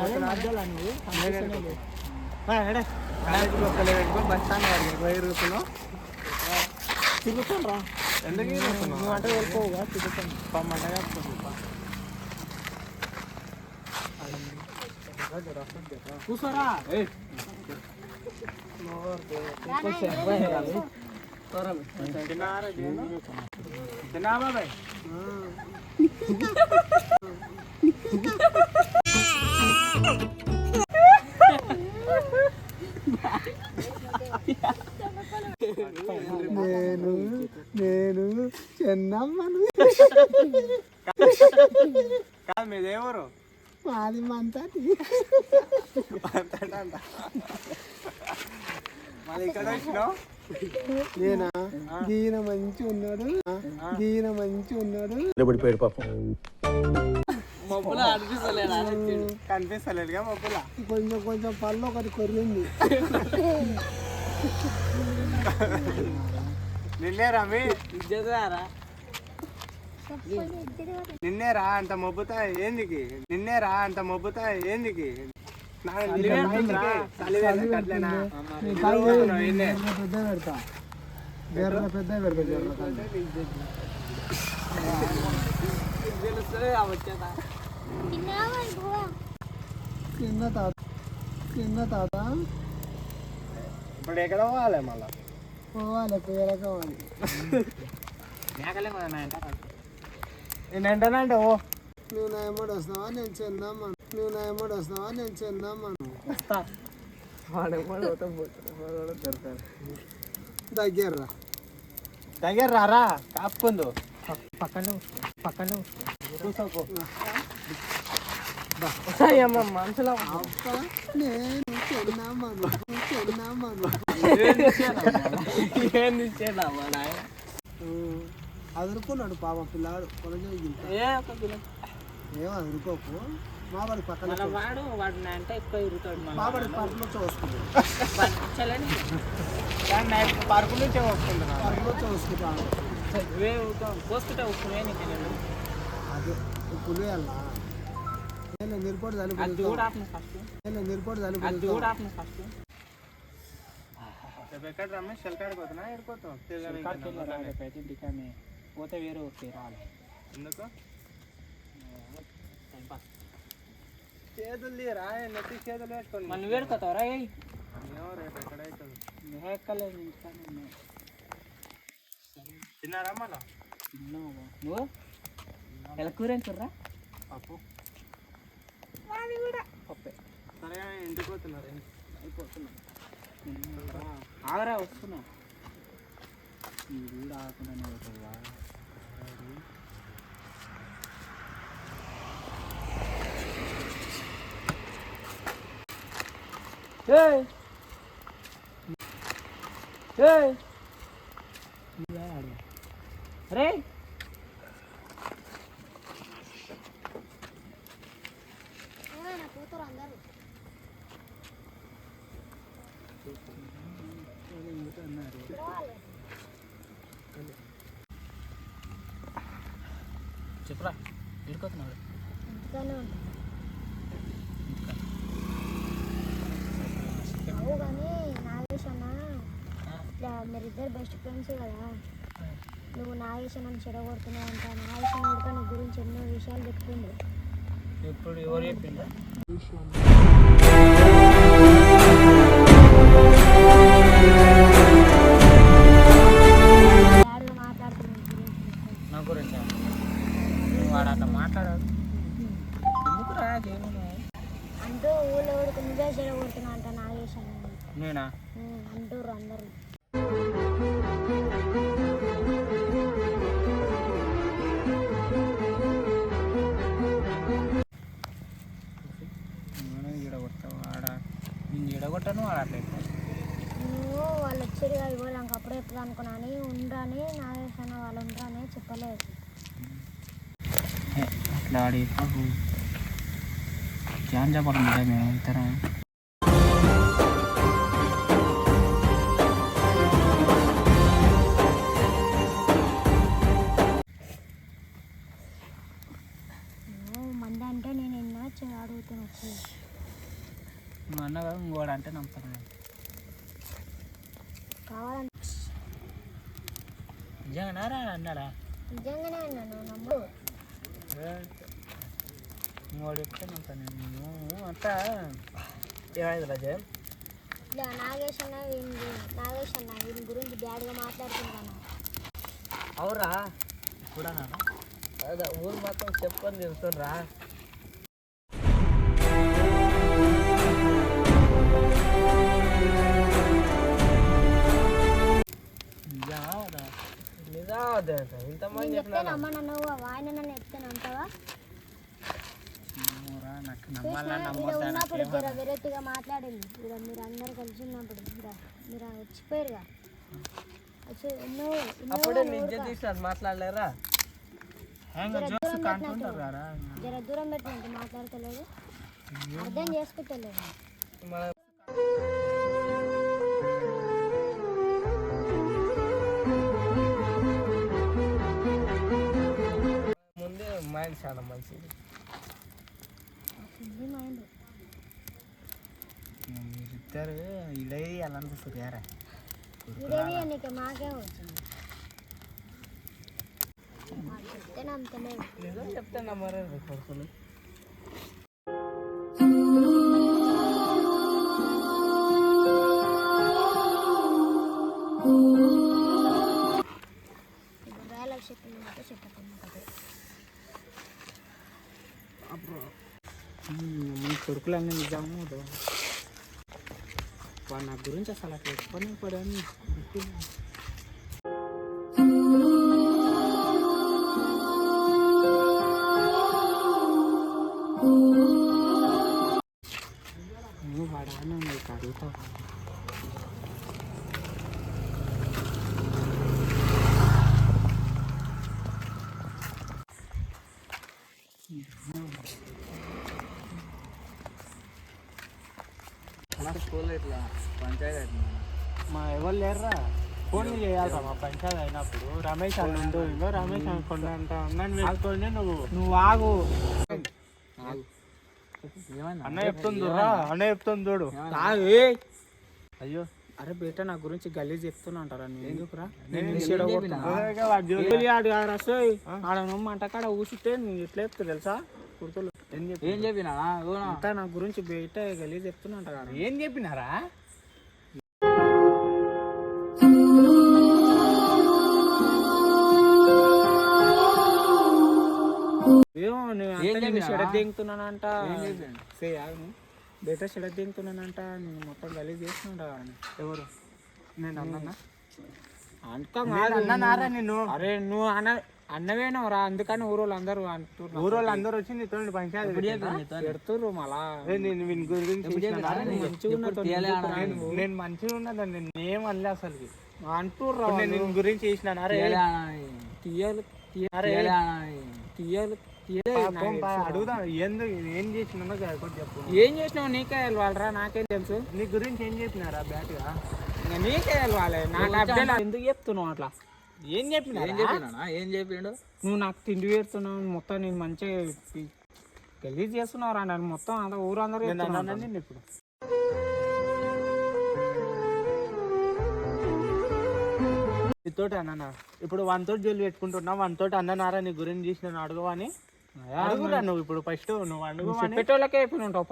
Bus stand ఇరవై రూపాయలు తిరుగుతాను రా ఎందుకు నువ్వు అంటే వెళ్ళిపోవుగా తిరుగుతాను పమ్మంటగా కూర్చోరా తిన్నా బాబాయ్? కాదు మీది ఏ ఊరు మాది మంతా. మళ్ళీ ఇక్కడ వచ్చినావు? నేనా? గీన మంచి ఉన్నాడు. గీన మంచి ఉన్నాడు. మబ్బులో అనిపిస్తలేదా కనిపిస్తలేదుగా మబ్బులా? కొంచెం కొంచెం పళ్ళు ఒకటి కొరిగింది నిన్నేరా మీ ఇజ్జతారా నిన్నేరా అంత మబ్బుతా ఏందికి? నిన్నేరా అంత మబ్బుతా ఏందికి. పెద్ద కింద తాత కింద తాత. ఇప్పుడు ఎక్కడ పోవాలి మళ్ళా? పోవాలి కావాలి. నేను ఓ. నువ్వు నా ఎమ్మడి వస్తావా నేను చెందామను. నువ్వు నా ఎమ్మడి వస్తావా నేను చెందామను. దగ్గర దగ్గర రారా కాపుకుందు. పక్కనే పక్కనే కూర్చోకు. మనసులో నేను ఏంది ఇచ్చేదా మా నాయన? అదురుకున్నాడు పాపం పిల్లాడు. కొనజీ గింత ఏ ఒక పిల్ల ఏం అదురుకోకు. మా వాడి పక్కన వాడు వాడు అంటే ఎక్కువ ఇరుగుతాడు మన మా వాడి. పక్కన చూసుకుంటాడు చలని నైట్ పార్కు నుంచే వస్తుంటున్నా పక్కన చూసుకుంటాడు వే పోసుకుంటే వస్తున్నాయి నీకు నేను అదే పులి అలా నేను నిరుపడి ఫస్ట్. నేను నిరుపడి అది తలుపు కూడా ఆపను ఫస్ట్. ఎక్కడ రమేష్ షెల్కాడికి పోతున్నా పోతే వేరే వస్తే రావాలి ఎందుకు? Time pass. చేతులు తీరా నెత్తి చేతులు పెట్టుకోండి మన వేడుకోతావరా ఏ ఏమో రేపు ఎక్కడైతుంది? ఎక్కలేదు ఇంటికానే ఉన్నాయి. తిన్నారా మళ్ళా? తిన్నావు. నువ్వు? ఎలా కూర కూరరా పప్పు. పప్పే. సరే ఇంటికి పోతున్నారు. అయిపోతున్నా. ఆగరా వస్తున్నా. ఈ వీడు ఆగకుండానే అవుతుందా ఏయ్ ఏయ్ రే చెప్పురా. ఎడుకోతున్నాడు అవు కానీ నాగేష్ అన్న ఇట్లా మీరిద్దరు బెస్ట్ ఫ్రెండ్స్ కదా. నువ్వు నాగేష్ అన్న చెడగొడుతున్నావు అంట. నాగేష్ అన్న కూడా నీ గురించి ఎన్నో విషయాలు చెప్తుండు ఇప్పుడు ఎవరు చెప్పిండ్రా? నేను ఈడగొడతావు ఆడ? నేను ఈడగొట్టాను ఆడ అట్లా నువ్వు వాళ్ళు వచ్చారు కదా ఇవ్వాలి నాకు అప్పుడే ఎప్పుడు అనుకున్నాను ఉండని నాగేష్ అన్న వాళ్ళు ఉండరని చెప్పలేదు. అట్లా ఆడి జాన్ చెప్పడం మేము ఇద్దరం. నువ్వు మంది అంటే నేను ఎన్నో చె- అడుగుతున్నా వచ్చి నువ్వు అన్నగా ఇంకోడు అంటే నమ్ముతాను. కావాలంటే. నిజంగానారా అన్నాడా? నిజంగానే అన్నాను నమ్ము ఇంకోడు చెప్తే నమ్ముతాను నేను. అంతా ఏమైంది రాజా ఇట్లా నాగేష్ అన్న వీని నాగేష్ అన్న వీని గురించి బ్యాడ్గా మాట్లాడుతున్నాను అవురా. కూడా అదే ఊరు మొత్తం చెప్పుకొని తిరుగుతుండ్రా ఉన్నప్పుడు జర వెరైటీగా మాట్లాడింది ఇక్కడ మీరు అందరు కలిసి ఉన్నప్పుడు మీరు వచ్చిపోయారుగా అప్పుడే నిజ మాట్లాడలేరా? జర దూరం పెట్టినట్టు జర దూరం పెట్టినట్టు మాట్లాడతలేదు. అర్థం చేసుకుంటలేదు. చాలా మంచిది. మీరిద్దరు ఇలా ఇదేది నీకు మాకేం వచ్చింది. వాడు చెప్తే నమ్మతలేదు నిజం చెప్తే నమ్మరే కొడుకులు? మీ కొడుకులన్నీ నిజము వాడు నా గురించి అసలు అట్లా ఎక్కువనే పడని నువ్వు వాడాను నీకు అడుగుతావు మా ఎవరు లేరురా? ఫోన్ చేయాలరా మా పంచాయతీ అయినప్పుడు. రమేష్ అన్న ఉండు ఇంకో రమేష్ అనుకోండి అంట ఉన్నాను అనుకోండి నువ్వు. నువ్వు ఆగు. అన్న చెప్తుంది అన్న చెప్తుంది చూడు. అయ్యో. అరే బేట నా గురించి గలీజ్ చెప్తున్నా అంటారా నేను ఎందుకురా? నేను ఆడు రసోయ్ ఆడ మంట కాడ ఊసితే నువ్వు ఎట్లా చెప్తా తెలుసా? కుర్తులు ఏం చెప్పినా? నా. గురించి బయట గలీజ్ చెప్తున్నా అంట కదా ఏం చెప్పినారా? ఏమో నేను చెడ దింగుతున్నానంట. సే ఆగు. బయట చెడ దింగుతున్నానంట. నేను మొత్తం గలీజ్ చేస్తున్నాడా ఎవరు? నేను అన్నా అన్నారా నిన్ను? అరే నువ్వు అన్న అన్నవేనవరా. అందుకని ఊరోళ్ళు అందరూ అంటున్నారు. ఊరోళ్ళు అందరూ వచ్చి నీతో పంచాయతీ పెడుతుర్రు మళ్ళా. నేను వీని గురించి నేను మంచిగా ఉన్నదని నేను ఏం అనలే అసలు అంటుర్రా నేను గురించి చేసిన తీయాలి తీయాలి తీయాలి అడుగుదా ఎందుకు ఏం చేసినా చెప్పు. ఏం చేసినావు నీకే వాళ్ళరా నాకేం తెలుసు. నీ గురించి ఏం చెప్పినారా బ్యాట్గా నీకే వాళ్ళే నాకు అప్డేట్ ఎందుకు చెప్తున్నావు అట్లా? ఏం చెప్పినా ఏం చెప్పినా ఏం చెప్పిండు నువ్వు నాకు తిండి పెడుతున్నావు మొత్తం నేను మంచిగా గలీజ్ చేస్తున్నావు రా నన్ను మొత్తం అంత ఊరందరూ ఇప్పుడు. తోటి అన్న ఇప్పుడు వన్ తోటి జోలు పెట్టుకుంటున్నా వన్ తోటి అన్ననారా నీ గురించి చేసి నన్ను అడగవని అడుగురా నువ్వు ఇప్పుడు ఫస్ట్ నువ్వు అడుగు చెప్పేటోళ్ళకే చెప్పిన ఉంటావు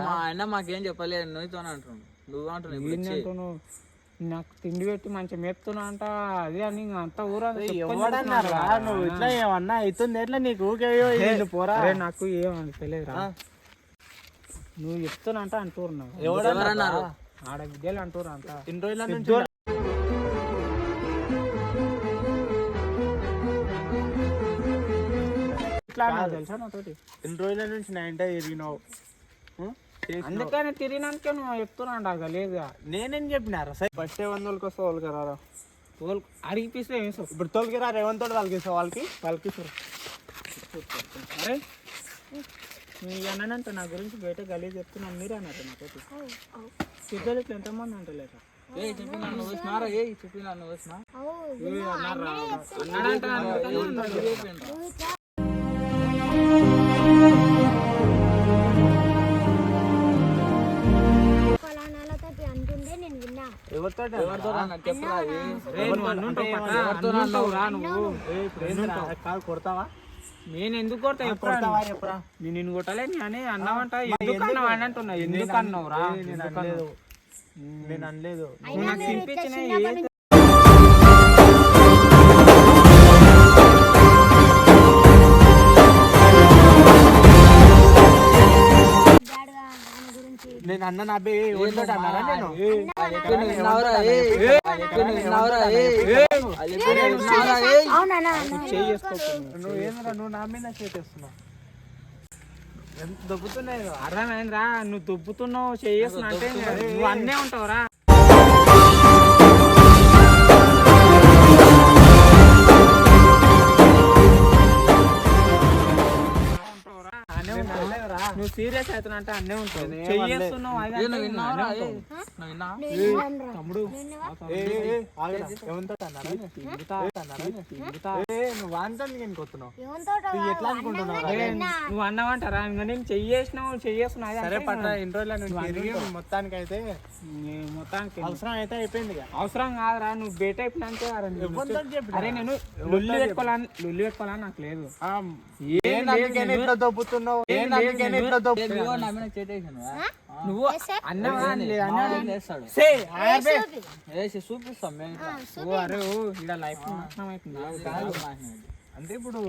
మా ఆయన మాకేం చెప్పలేదు నువ్వుతో అంటున్నాడు నువ్వు అంటున్నావు నాకు తిండి పెట్టి మంచిగా మేపుతున్నా అంట అది అని అంత ఊరంతా నువ్వు ఇట్లా ఏమన్నా అవుతుంది ఎట్లా? నీకు ఊకే పోరా? నాకు ఏమని తెలియదురా. నువ్వు చెప్తున్నా అంట అంటున్నావు ఎవరన్నారు ఆడ విద్యలు అంటున్నారు అంట. ఇన్ని రోజుల నుంచి తెలుసా నాతోటి? ఇన్ని రోజుల నుంచి నా ఇంట తిరిగినావు. అందుకని తిరిగినాకే నువ్వు చెప్తున్నా అంట గలేదుగా నేనేం చెప్పినారా సరే. ఫస్ట్ ఏ వందలకి వస్తా వాళ్ళకి రారా తోలు అడిగిపిస్తే ఏం సార్ ఇప్పుడు తోలికి రా రేవంత్ తోటి వాళ్ళకి ఇస్తావు వాళ్ళకి. వాళ్ళకి సార్ అరే మీ అన్నానంట నా గురించి బయట గలీజ్ చెప్తున్నాను మీరే అన్నారు నాతోటి. సిద్ధలు ఇట్లా ఎంతమంది అంటలేరా ఏ చెప్పినా నువ్వు వచ్చినారా ఏ చెప్పినా నువ్వు వచ్చినా. అన్నాడంట కొడతావా నేను ఎందుకు కొడతా కొడతావా చెప్పరా నేను నిన్ను కొట్టలేని అని అన్నావంట ఎందుకు అన్నావు అని అంటున్నా ఎందుకు అన్నావు రా నేను అనలేదు నేను అనలేదు నాకు నేను అన్న నా బే ఎవరితో అన్నారా నేను? నువ్వు నా మీద చేసేస్తున్నావు. ఎంత దొబ్బుతున్నాయి. అర్థమైందిరా నువ్వు దుబ్బుతున్నావు చేస్తున్నా అంటే నువ్వు అన్నే ఉంటావురా. నువ్వు సీరియస్ అవుతున్నా అంటే అన్నే ఉంటావు. నువ్వు? అన్నే. తమ్ముడు కొత్తున్నావు ఎట్లా అనుకుంటున్నావు నువ్వు అన్నావంటారా? ఇంకా నేను చెయ్యేసినావు చెయ్యేస్తున్నావు అది సరే పట్ల ఇన్ని రోజులు మొత్తానికి అయితే మొత్తానికి అవసరం అయితే అయిపోయింది. అవసరం కాదురా. నువ్వు బేట అయిపోయినంతే? అరే నేను లొల్లి పెట్టుకోవాలని లొల్లి పెట్టుకోవాలని నాకు లేదు. దొబ్బుతున్నావు? నువ్వు అన్నవా? అని ఆర్బే. వేసి చూపిస్తాం మేము అరే ఇలా లైఫ్. అంటే ఇప్పుడు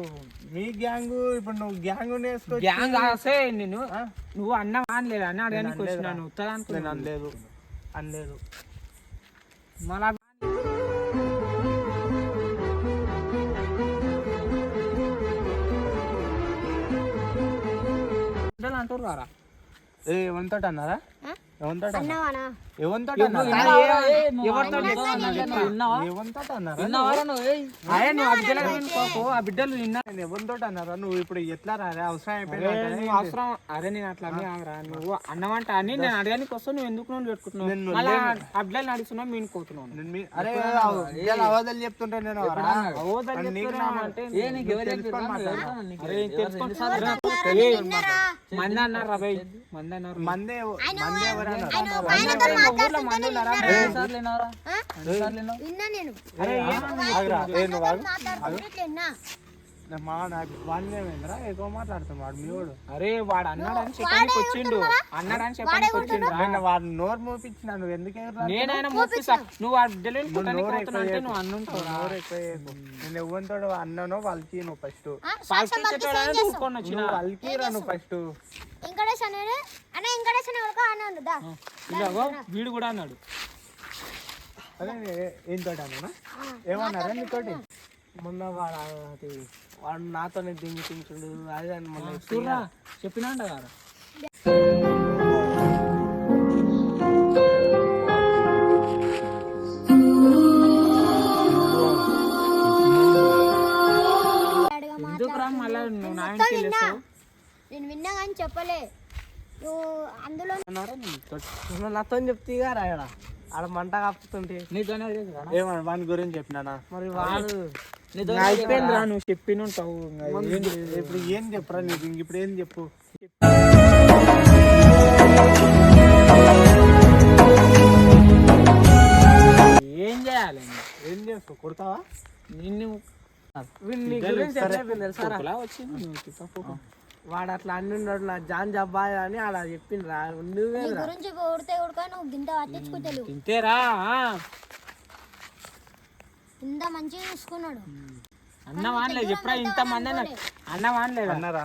మీ గ్యాంగ్ ఇప్పుడు నువ్వు గ్యాంగ్ వేసుకో గ్యాంగ్ కాసే నేను నువ్వు అని అన్న అడగడానికి వచ్చినాను. ఉత్తరా నేను అనుకున్నాను అనలేదు. అనలేదు. మళ్ళా అంటారు కారా ఏ ఎవరితో అన్నారా ఎవరితో ఎవరితో నువ్వు ఆ బిడ్డలు నిన్న ఎవరితో అన్నారా నువ్వు ఇప్పుడు ఎట్లా రారా అవసరం అయిపోయింది అవసరం అరే నేను అట్లా అని ఆగరా నువ్వు అన్నమంట అని నేను అడగడానికి వస్తా నువ్వు ఎందుకు నువ్వు పెట్టుకుంటున్నావు ఆ బిడ్డలు నడుస్తున్నావు మీను కోతున్నావు నేను మీ- అరే చెప్తుంటే నేను చెప్తున్నా అంటే మంది అన్నారు రాబాయ్ మంది అన్నారు. మందే మందే ఎవరు అన్నారు? మంది ఉన్నారా? ఎన్నిసార్లు విన్నావురా? ఎన్నిసార్లు విన్నావు? విన్నా నేను. అరే ఆగురా. ఏ నువ్వు ఆగు. మా నాకు వాడిని ఎక్కువ మాట్లాడుతున్నాడు మీ వాడు అరే వాడు అన్నాడని చెప్పడానికి వచ్చిండు. అన్నాడని చెప్పడానికి వచ్చిండు నేను వాడిని నోరు మూపించిన నువ్వు ఎందుకు? నేనైనా మొప్పిస్తా నువ్వు ఆ బిడ్డలు కొట్టడానికి పోతున్నా అంటే నువ్వు అన్నుంటావు నోరు ఎక్కువ. నేను అన్నానో వాళ్ళకి నువ్వు ఫస్ట్. వచ్చిన వాళ్ళకి రా నువ్వు ఫస్ట్. వాళ్ళకి ఇలాగో వీడు కూడా అన్నాడు. అదే ఏ- ఏం తోట అన్నా ఏమన్నారా నీతోటి మొన్న వాడు అది వాడు నాతోనే దింగి తించుడు అదే అని మొన్న చూడరా చెప్పినా కదా. మళ్ళీ నువ్వు నా ఇంటికి వెళ్ళేస్తావు నేను విన్నా కానీ చెప్పలే. నువ్వు అందులో? నాతో చెప్తే రాయడా ఆడ మంట కాపుతుంటే నీతోనే? ఏమన్నా వాని గురించి చెప్పినానా? మరి వాడు అయిపోయిందిరా నువ్వు చెప్పినుంటావు. ఇప్పుడు ఏం చెప్పరా నీకు? ఇంక ఇప్పుడు ఏం చెప్పు? ఏం చేయాలి? ఏం చేస్తావు? కొడతావా? నిన్ను. వాడు అట్లా అన్ని ఉన్నాడు నా జాన్ జబ్బాయ్ అని ఆడ చెప్పిండ్రా నువ్వే గురించి కొడితే కొడుక నువ్వు గింత పట్టించుకుంటలేవు తింటేరా ఆ. ఇంత మంచిగా చూసుకున్నాడు. అన్న వానలేదు ఎప్పుడా ఇంత మంది అన్న అన్న వానలేదా? అన్నారా.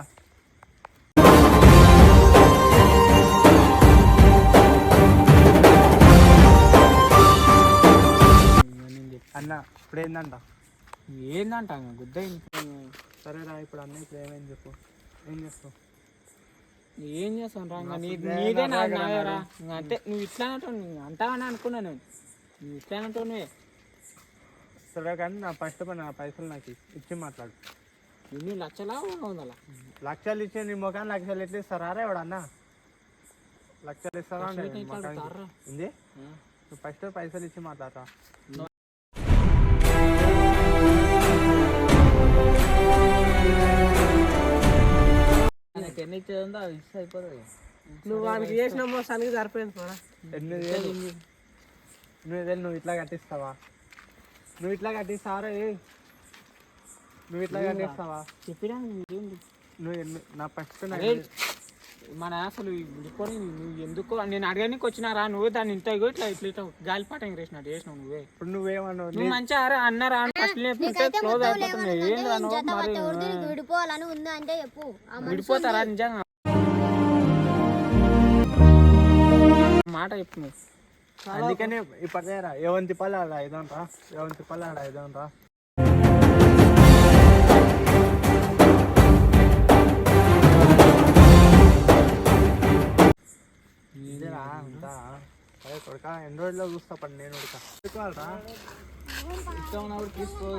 అన్న ఇప్పుడు ఏందంట ఏందంట గుద్ద సరేరా ఇప్పుడు అన్న ఇప్పుడు ఏమైంది చెప్పు. ఏం చేస్తావు? ఏం చేస్తాను రా నీదే నా నాయరా. ఇంకా అంటే నువ్వు ఇట్లా అంటావని అనుకున్నా నేను. నువ్వు ఇట్లా అంటావు నువ్వే. సరే కానీ నా ఫస్ట్ పని నా పైసలు నాకు ఇచ్చి మాట్లాడు. ఎన్ని లక్షలా వందల? లక్షలు ఇచ్చే నీ ముఖాన్ని లక్షలు ఎట్లా ఇస్తారా రే వాడు అన్న లక్షలు ఇస్తారా. ఏంది? నువ్వు ఫస్ట్ పైసలు ఇచ్చి మాట్లాడరా? ఎన్ని ఇచ్చేది అది ఇస్తే అయిపోతుంది. నువ్వు వానికి చేసిన మోసానికి సరిపోయింది ఎన్ని వేలు. నువ్వు ఏదో నువ్వు ఇట్లా కట్టిస్తావా? నువ్వు ఇట్లా కట్టిస్తావా ఏ? నువ్వు ఇట్లా కట్టిస్తావా? చెప్పినా నువ్వు నా ఫస్ట్ మన అసలు విడిపోయి నువ్వు ఎందుకు నేను అడగడానికి వచ్చినారా? నువ్వు దాన్ని ఇంత ఇగో ఇట్లా ఇట్లా ఇట్లా గాలిపాటం చేసినట్టు చేసినావు నువ్వే. ఇప్పుడు నువ్వేమన్నావు నువ్వు మంచిగా అరే అన్నారా అని ఫస్ట్ లేకపోతే క్లోజ్ అయిపోతున్నాయి ఏం రాను మరి? ఎవరికి విడిపోవాలని ఉందా అంటే చెప్పు విడిపోతారా నిజంగా? మాట చెప్పు నువ్వు. అందుకనే ఇప్పటిదేరా ఏవన్ తిప్పాలి ఆడ ఐదాం రా ఏవన్ తిప్పాలి ఆడ రా ఇదేరా అంతా? అదే కొడుక ఎన్ని రోజుల్లో చూస్తా పడి నేను ఉడక? పెట్టుకోవాలరా. ఇష్టం ఉన్నప్పుడు తీసుకో.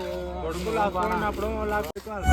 కొడుకు లాక్కున్నప్పుడు లాక్కుకోవాలి